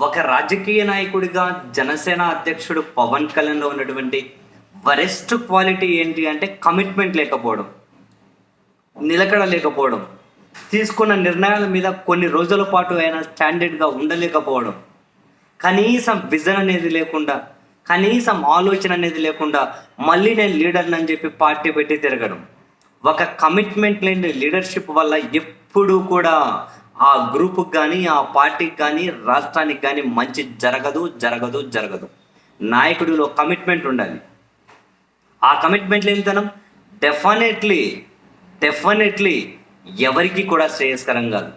ఒక రాజకీయ నాయకుడిగా జనసేన అధ్యక్షుడు పవన్ కళ్యాణ్లో ఉన్నటువంటి వరెస్ట్ క్వాలిటీ ఏంటి అంటే కమిట్మెంట్ లేకపోవడం నిలకడ లేకపోవడం తీసుకున్న నిర్ణయాల మీద కొన్ని రోజుల పాటు ఆయన స్టాండర్డ్గా ఉండలేకపోవడం కనీసం విజన్ అనేది లేకుండా కనీసం ఆలోచన అనేది లేకుండా మళ్ళీ నేను లీడర్ని అని చెప్పి పార్టీ పెట్టి తిరగడం. ఒక కమిట్మెంట్ లేని లీడర్షిప్ వల్ల ఎప్పుడూ కూడా ఆ గ్రూప్కి కానీ ఆ పార్టీకి కానీ రాష్ట్రానికి కానీ మంచి జరగదు జరగదు జరగదు. నాయకుడిలో కమిట్మెంట్ ఉండాలి. ఆ కమిట్మెంట్లు ఏంటనం డెఫినెట్లీ డెఫినెట్లీ ఎవరికి కూడా శ్రేయస్కరం కాదు.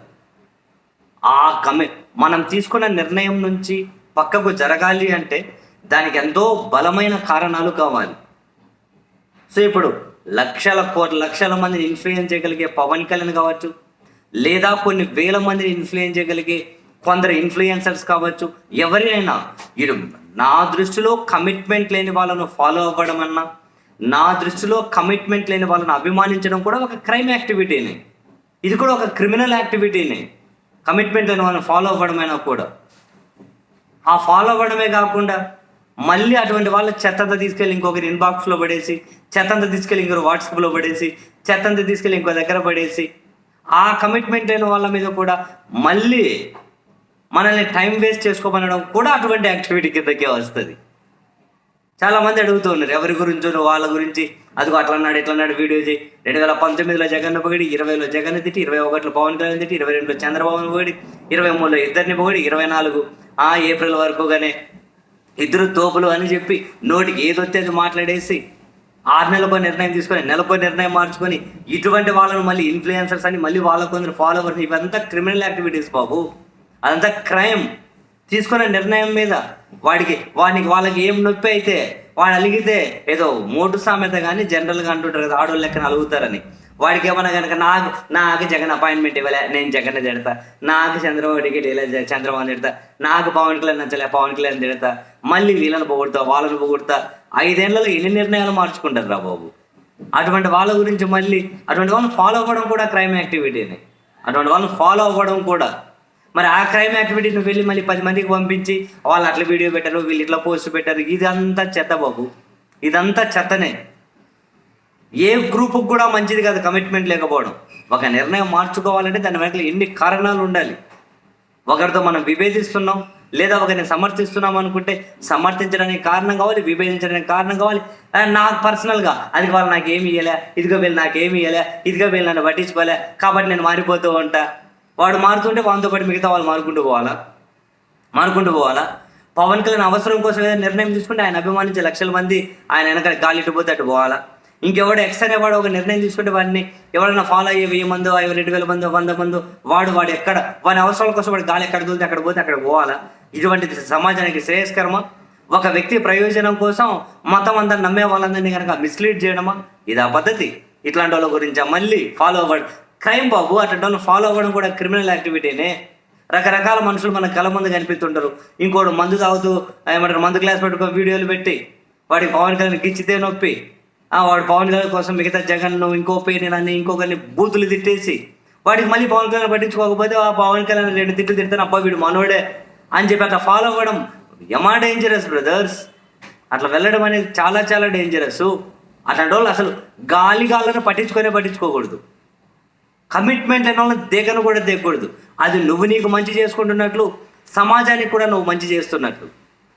ఆ కమి మనం తీసుకున్న నిర్ణయం నుంచి పక్కకు జరగాలి అంటే దానికి ఎంతో బలమైన కారణాలు కావాలి. సో ఇప్పుడు లక్షల కోట్ల లక్షల మందిని ఇన్ఫ్లుయెన్స్ చేయగలిగే పవన్ కళ్యాణ్ కావచ్చు లేదా కొన్ని వేల మందిని ఇన్ఫ్లుయెన్స్ చేయగలిగే కొందరు ఇన్ఫ్లుయెన్సర్స్ కావచ్చు ఎవరైనా ఇది నా దృష్టిలో కమిట్మెంట్ లేని వాళ్ళను ఫాలో అవ్వడం అన్నా నా దృష్టిలో కమిట్మెంట్ లేని వాళ్ళని అభిమానించడం కూడా ఒక క్రైమ్ యాక్టివిటీనే ఇది కూడా ఒక క్రిమినల్ యాక్టివిటీనే కమిట్మెంట్ లేని వాళ్ళని ఫాలో అవ్వడమైనా కూడా. ఆ ఫాలో అవ్వడమే కాకుండా మళ్ళీ అటువంటి వాళ్ళ చెత్తంతా తీసుకెళ్ళి ఇంకొకరి ఇన్బాక్స్లో పడేసి చెత్తంతా తీసుకెళ్ళి ఇంకొకరు వాట్సాప్లో పడేసి చెత్తంతా తీసుకెళ్ళి ఇంకో దగ్గర పడేసి ఆ కమిట్మెంట్ అయిన వాళ్ళ మీద కూడా మళ్ళీ మనల్ని టైం వేస్ట్ చేసుకోమనడం కూడా అటువంటి యాక్టివిటీ కిందకే వస్తుంది. చాలా మంది అడుగుతూ ఉన్నారు ఎవరి గురించో వాళ్ళ గురించి? అదిగో అట్లన్నాడు ఇట్లన్నాడు వీడియో చేయి. రెండు వేల పంతొమ్మిదిలో జగన్ పొగిడి ఇరవైలో జగన్ తిట్టి ఇరవై ఒకటిలో పవన్ కళ్యాణ్ తిట్టి ఇరవై రెండులో చంద్రబాబు పొగిడి ఇరవై మూడులో ఇద్దరిని పొగిడి ఇరవై నాలుగు ఆ ఏప్రిల్ వరకుగానే ఇద్దరు తోపులు అని చెప్పి నోటికి ఏదొచ్చేది మాట్లాడేసి ఆరు నెలలపై నిర్ణయం తీసుకొని నెలపై నిర్ణయం మార్చుకొని ఇటువంటి వాళ్ళని మళ్ళీ ఇన్ఫ్లుయెన్సర్స్ అని మళ్ళీ వాళ్ళ కొందరు ఫాలోవర్స్ ఇవంతా క్రిమినల్ యాక్టివిటీస్ బాబు. అదంతా క్రైమ్ తీసుకున్న నిర్ణయం మీద వాడికి వానికి వాళ్ళకి ఏం నొప్పి అయితే వాడు అలిగితే ఏదో మోటు సామెత కానీ జనరల్గా అంటుంటారు కదా ఆడోళ్ళు లెక్కన అలుగుతారని. వాడికి ఏమన్నా కనుక నాకు నాకు జగన్ అపాయింట్మెంట్ ఇవ్వలే నేను జగన్ తిడతా. నాకు చంద్రబాబు టికెట్ ఇలా చంద్రబాబు తిడతా. నాకు పవన్ కళ్యాణ్ నచ్చలే పవన్ కళ్యాణ్ తిడతా. మళ్ళీ వీళ్ళని పొగుడతా వాళ్ళని పొగుడతా. ఐదేళ్ళలో ఎన్ని నిర్ణయాలు మార్చుకుంటారు రా బాబు? అటువంటి వాళ్ళ గురించి మళ్ళీ అటువంటి వాళ్ళని ఫాలో అవ్వడం కూడా క్రైమ్ యాక్టివిటీనే అటువంటి వాళ్ళని ఫాలో అవ్వడం కూడా. మరి ఆ క్రైమ్ యాక్టివిటీని వెళ్ళి మళ్ళీ పది మందికి పంపించి వాళ్ళు అట్లా వీడియో పెట్టారు వీళ్ళు ఇట్లా పోస్ట్ పెట్టారు ఇదంతా చెత్త బాబు. ఇదంతా చెత్తనే. ఏ గ్రూపుకి కూడా మంచిది కాదు కమిట్మెంట్ లేకపోవడం. ఒక నిర్ణయం మార్చుకోవాలంటే దాని వెనక ఎన్ని కారణాలు ఉండాలి. ఒకరితో మనం విభేదిస్తున్నాం లేదా ఒకరిని సమర్థిస్తున్నాం అనుకుంటే సమర్థించడానికి కారణం కావాలి విభేదించడానికి కారణం కావాలి. నాకు పర్సనల్గా అది వాళ్ళు నాకు ఏమి ఇవ్వలే ఇదిగో వీళ్ళు నాకు ఏమి ఇవ్వలే ఇదిగో వీళ్ళు నన్ను పట్టించుకోలే కాబట్టి నేను మారిపోతూ ఉంటా. వాడు మారుతుంటే వాళ్ళతో పాటు మిగతా వాళ్ళు మారుకుంటూ పోవాలా? మారుకుంటూ పోవాలా? పవన్ కళ్యాణ్ అవసరం కోసం ఏదైనా నిర్ణయం తీసుకుంటే ఆయన అభిమానించే లక్షల మంది ఆయన వెనక గాలి ఇటు పోతే అటు పోవాలా? ఇంకెవడు ఎక్స్ అనేవాడు ఒక నిర్ణయం తీసుకుంటే వాడిని ఎవరైనా ఫాలో అయ్యే వెయ్యి మందో ఐదు రెండు వేల మందో వంద మందో వాడు వాడు ఎక్కడ? వాడి అవసరాల కోసం వాడు గాలి ఎక్కడ దూరితే అక్కడ పోతే అక్కడ పోవాలా? ఇటువంటి సమాజానికి శ్రేయస్కరమా? ఒక వ్యక్తి ప్రయోజనం కోసం మతం అందరిని నమ్మే వాళ్ళందరినీ కనుక మిస్లీడ్ చేయడమా? ఇది ఆ పద్ధతి. ఇట్లాంటి వాళ్ళ గురించి మళ్ళీ ఫాలో అవ్వడం. క్రైమ్ బాబు అట్లాంటి వాళ్ళని ఫాలో అవ్వడం కూడా క్రిమినల్ యాక్టివిటీనే రకరకాల మనుషులు మన కళ ముందు కనిపిస్తుంటారు. ఇంకోటి మందు తాగుతూ ఏమంటారు మందు గ్లాస్ పెట్టుకో వీడియోలు పెట్టి వాడికి పవన్ కళ్యాణ్ గిచ్చితే నొప్పి. వాడు పవన్ కళ్యాణ్ కోసం మిగతా జగన్ ఇంకో పేరు ఇంకొకరిని బూతులు తిట్టేసి వాడికి మళ్ళీ పవన్ కళ్యాణ్ పట్టించుకోకపోతే ఆ పవన్ కళ్యాణ్ రెండు తిట్లు తిడతాను అబ్బా వీడు మనోడే అని చెప్పి అట్లా ఫాలో అవ్వడం ఎమా డేంజరస్ బ్రదర్స్ అట్లా వెళ్ళడం అనేది చాలా చాలా డేంజరస్ అట్లాంటి వాళ్ళు అసలు గాలి గాలను పట్టించుకొనే పట్టించుకోకూడదు. కమిట్మెంట్ అనే వాళ్ళని దేగను కూడా దిగకూడదు అది నువ్వు నీకు మంచి చేసుకుంటున్నట్లు సమాజానికి కూడా నువ్వు మంచి చేస్తున్నట్లు.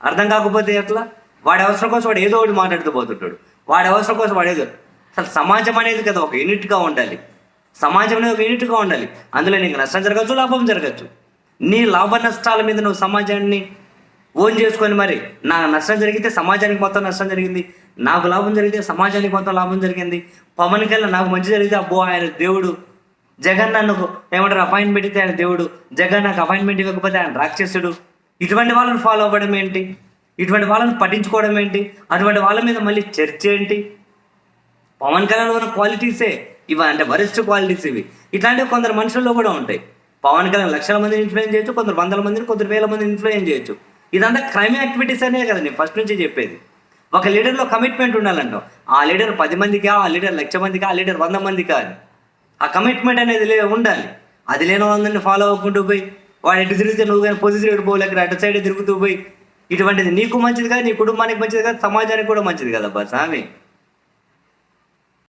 అర్థం కాకపోతే ఎట్లా? వాడి అవసరం కోసం వాడు ఏదో ఒకటి మాట్లాడుతూ పోతుంటాడు. వాడి అవసరం కోసం వాడేది అసలు సమాజం అనేది కదా ఒక యూనిట్గా ఉండాలి. సమాజం అనేది ఒక యూనిట్గా ఉండాలి. అందులో నీకు నష్టం జరగచ్చు లాభం జరగచ్చు. నీ లాభ నష్టాల మీద నువ్వు సమాజాన్ని ఓన్ చేసుకొని మరి నా నష్టం జరిగితే సమాజానికి మొత్తం నష్టం జరిగింది. నాకు లాభం జరిగితే సమాజానికి మొత్తం లాభం జరిగింది. పవన్ కల్లా నాకు మంచి జరిగితే అబ్బో ఆయన దేవుడు. జగన్ నన్ను ఏమంటారు అపాయింట్మెంట్ ఇస్తే ఆయన దేవుడు. జగన్ నాకు అపాయింట్మెంట్ ఇవ్వకపోతే ఆయన రాక్షసుడు. ఇటువంటి వాళ్ళని ఫాలో అవ్వడం ఏంటి? ఇటువంటి వాళ్ళని పట్టించుకోవడం ఏంటి? అటువంటి వాళ్ళ మీద మళ్ళీ చర్చ ఏంటి? పవన్ కళ్యాణ్ ఉన్న క్వాలిటీసే ఇవి అంటే వరిష్ట క్వాలిటీస్ ఇవి. ఇట్లాంటివి కొందరు మనుషుల్లో కూడా ఉంటాయి. పవన్ కళ్యాణ్ లక్షల మందిని ఇన్ఫ్లుయెన్స్ చేయొచ్చు కొందరు వందల మందిని కొందరు వేల మందిని ఇన్ఫ్లుయెన్స్ చేయొచ్చు. ఇదంతా క్రైమ్ యాక్టివిటీస్ అనే కదా నేను ఫస్ట్ నుంచి చెప్పేది. ఒక లీడర్లో కమిట్మెంట్ ఉండాలంటాం ఆ లీడర్ పది మందికి ఆ లీడర్ లక్ష మందికి ఆ లీడర్ వంద మందికి అని. ఆ కమిట్మెంట్ అనేది లే ఉండాలి. అది లేని వాళ్ళని ఫాలో అవ్వకుంటూ పోయి వాడు ఎటు తిరిగితే నువ్వు కానీ పొజిషన్ ఎటు పోలేక అటు సైడ్ తిరుగుతూ పోయి ఇటువంటిది నీకు మంచిది కాదు నీ కుటుంబానికి మంచిది కాదు సమాజానికి కూడా మంచిది కదా బా స్వామి?